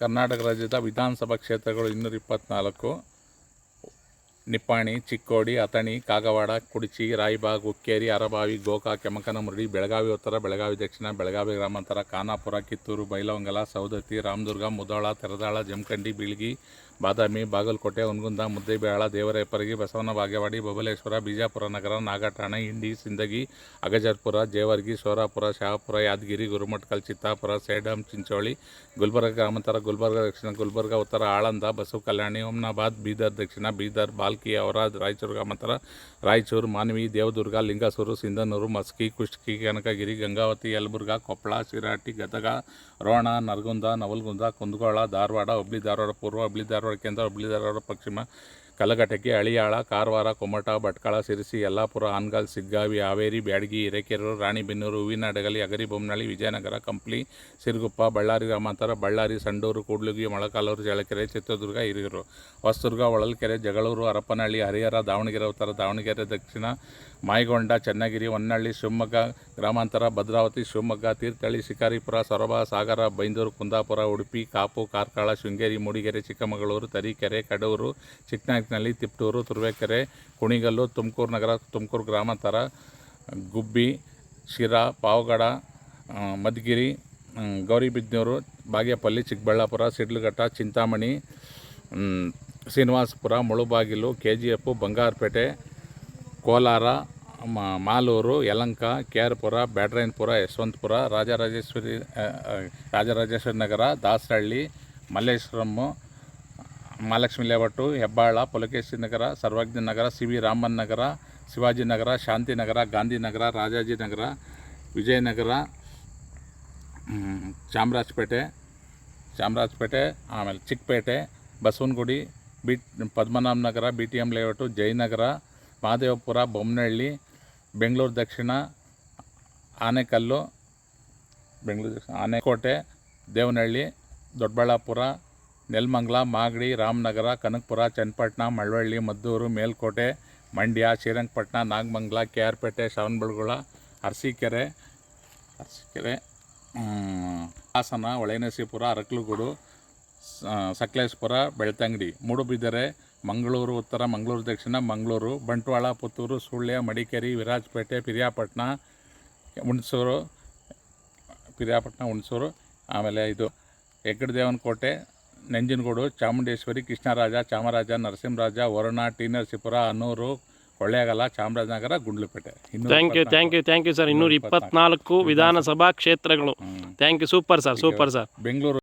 ಕರ್ನಾಟಕ ರಾಜ್ಯದ ವಿಧಾನಸಭಾ ಕ್ಷೇತ್ರಗಳು ಇನ್ನೂರ ಇಪ್ಪತ್ನಾಲ್ಕು. ನಿಪ್ಪಾಣಿ, ಚಿಕ್ಕೋಡಿ, ಅಥಣಿ, ಕಾಗವಾಡ, ಕುಡಚಿ, ರಾಯಬಾಗ್, ಹುಕ್ಕೇರಿ, ಅರಬಾವಿ, ಗೋಕಾಕ್, ಕೆಮಕನಮುರಡಿ, ಬೆಳಗಾವಿ ಉತ್ತರ, ಬೆಳಗಾವಿ ದಕ್ಷಿಣ, ಬೆಳಗಾವಿ ಗ್ರಾಮಾಂತರ, ಖಾನಾಪುರ, ಕಿತ್ತೂರು ಬೈಲವಂಗಲ ಸೌದತ್ತಿ ರಾಮದುರ್ಗ, ಮುದೋಳ, ತೆರದಾಳ, ಜಮಖಂಡಿ, ಬೀಳ್ಗಿ ಬಾದಾಮಿ, ಬಾಗಲಕೋಟೆ ಹುನಗುಂದ ಮುದ್ದೇಬಿಹಾಳ ದೇವರಾಯಪರಗಿ ಬಸವನ ಬಾಗೇವಾಡಿ ಬಬಲೇಶ್ವರ ಬಿಜಾಪುರ ನಗರ, ನಾಗಠಾಣ ಇಂಡಿ ಸಿಂದಗಿ, ಅಗಜರ್ಪುರ, ಜೇವರ್ಗಿ, ಸೋರಾಪುರ, ಶಹಾಪುರ, ಯಾದಗಿರಿ, ಗುರುಮಠಕಲ್, ಚಿತ್ತಾಪುರ, ಸೇಡಂ, ಚಿಂಚೋಳಿ, ಗುಲ್ಬರ್ಗ ಗ್ರಾಮಾಂತರ, ಗುಲ್ಬರ್ಗ ದಕ್ಷಿಣ, ಗುಲ್ಬರ್ಗ ಉತ್ತರ, ಆಳಂದ, ಬಸವ ಕಲ್ಯಾಣಿ ಹುಮ್ನಾಬಾದ್ ಬೀದರ್ ದಕ್ಷಿಣ, ಬೀದರ್, ಬಾಲ್ಕಿ ಅವರ ರಾಯಚೂರು ಗ್ರಾಮಾಂತರ, ರಾಯಚೂರು, ಮಾನವಿ, ದೇವದುರ್ಗ, ಲಿಂಗಸೂರು, ಸಿಂಧನೂರು, ಮಸ್ಕಿ, ಕುಷ್ಟಗಿ, ಕನಕಗಿರಿ, ಗಂಗಾವತಿ, ಯಲಬುರ್ಗ ಕೊಪ್ಪಳ ಶಿರಾಟಿ, ಗದಗ, ರೋಣ, ನರಗುಂದ, ನವಲಗುಂದ, ಕುಂದಗೋಳ, ಧಾರವಾಡ ಹುಬ್ಳಿ ಧಾರವಾಡ ಪೂರ್ವ ಹುಬ್ಳಿ ಧಾರವಾಡ ಕೇಂದ್ರ ಹುಬ್ಳಿ ಧಾರವಾಡ ಪಶ್ಚಿಮ ಕಲಘಟಕಿ ಅಳಿಯಾಳ, ಕಾರವಾರ, ಕೊಮಟ, ಭಟ್ಕಳ, ಸಿರಿಸಿ, ಯಲ್ಲಾಪುರ ಆನ್ಗಲ್ ಸಿಗ್ಗಾವಿ, ಹಾವೇರಿ, ಬ್ಯಾಡಗಿ, ಹಿರೇಕೆರೂರು, ರಾಣಿಬೆನ್ನೂರು ಹೂವಿನಡಗಲಿ ಅಗರಿಬೊಮ್ಮನಹಳ್ಳಿ ವಿಜಯನಗರ, ಕಂಪ್ಲಿ, ಸಿರುಗುಪ್ಪ, ಬಳ್ಳಾರಿ ಗ್ರಾಮಾಂತರ ಬಳ್ಳಾರಿ, ಸಂಡೂರು, ಕೂಡ್ಲುಗಿ, ಮೊಳಕಾಲೂರು ಜಳಕೆರೆ ಚಿತ್ರದುರ್ಗ, ಹಿರಿಯೂರು, ಹೊಸದುರ್ಗ, ಹೊಳಲ್ಕೆರೆ, ಜಗಳೂರು, ಹರಪನಹಳ್ಳಿ, ಹರಿಹರ, ದಾವಣಗೆರೆ ಉತ್ತರ, ದಾವಣಗೆರೆ, ದಕ್ಷಿಣ, ಮಾಯಗೊಂಡ, ಚನ್ನಗಿರಿ, ಹೊನ್ನಳ್ಳಿ, ಶಿವಮೊಗ್ಗ, ಗ್ರಾಮಾಂತರ, ಭದ್ರಾವತಿ, ಶಿವಮೊಗ್ಗ, ತೀರ್ಥಹಳ್ಳಿ, ಶಿಕಾರಿಪುರ, ಸೊರಬ, ಸಾಗರ, ಬೈಂದೂರು, ಕುಂದಾಪುರ, ಉಡುಪಿ, ಕಾಪು, ಕಾರ್ಕಳ, ಶೃಂಗೇರಿ, ಮೂಡಿಗೆರೆ, ಚಿಕ್ಕಮಗಳೂರು, ತರೀಕೆರೆ, ಕಡೂರು ಚಿಕ್ಕನಾಯಕನಹಳ್ಳಿ ತಿಪ್ಟೂರು, ತುರುವೇಕೆರೆ, ಕುಣಿಗಲ್ಲು, ತುಮಕೂರು ನಗರ, ತುಮಕೂರು ಗ್ರಾಮಾಂತರ, Gubbi, Sira, Pavagada Madhugiri Gauribidanur, Bagepalli, Chikkaballapur, Sidlaghatta, Chintamani Srinivaspur, Mulbagal K G F Bangarapet, Kolar Malur, Yelahanka K R Pura Yeshwanthpur, Rajarajeshwari Rajarajeshwari Nagar, Dasarahalli Malleshwaram Mahalakshmi layout, Hebbal, Pulakeshi Nagar, Sarvagna Nagar, C V Raman Nagar, Shivaji Nagar Shantinagar Gandhinagar Rajajinagar Vijayanagar Chamrajpet Chamrajpet, ಆಮೇಲೆ Chickpet, Basavanagudi, B, Padmanabha Nagar, B T M layout, Jayanagar, Mahadevapura Bommanahalli Bengaluru ದಕ್ಷಿಣ, ಆನೆಕಲ್ಲು, ಬೆಂಗಳೂರು ದಕ್ಷಿಣ, Anekote, Devanahalli, Doddaballapura Nelamangala, Magadi, Ramanagara, Kanakapura, Channapatna, Malavalli, Maddur, Melkote, Mandya, Srirangapatna, Nagamangala K R Pete Shravanabelagola, Arsikere Arsikere Hassan, Holenarasipur, Arkalgud Sakleshpur, Belthangady. Moodbidri Mangaluru, ಉತ್ತರ ಮಂಗಳೂರು, ದಕ್ಷಿಣ ಮಂಗಳೂರು, ಬಂಟ್ವಾಳ, ಪುತ್ತೂರು, ಸುಳ್ಯ, ಮಡಿಕೇರಿ, ವಿರಾಜಪೇಟೆ, ಪಿರಿಯಾಪಟ್ಟಣ, ಹುಣಸೂರು ಪಿರಿಯಾಪಟ್ಟಣ, ಹುಣಸೂರು, ಆಮೇಲೆ ಇದು Heggadadevanakote Nanjangud Chamundeshwari Krishnaraja Chamaraja Narasimharaja Varuna T Narasipur Annur Kollegal Chamarajanagar Gundlupet. Thank you thank you thank you sir ಇನ್ನೂರ ಇಪ್ಪತ್ನಾಲ್ಕು. ವಿಧಾನಸಭಾ ಕ್ಷೇತ್ರಗಳು. Thank you super sir super sir Bengaluru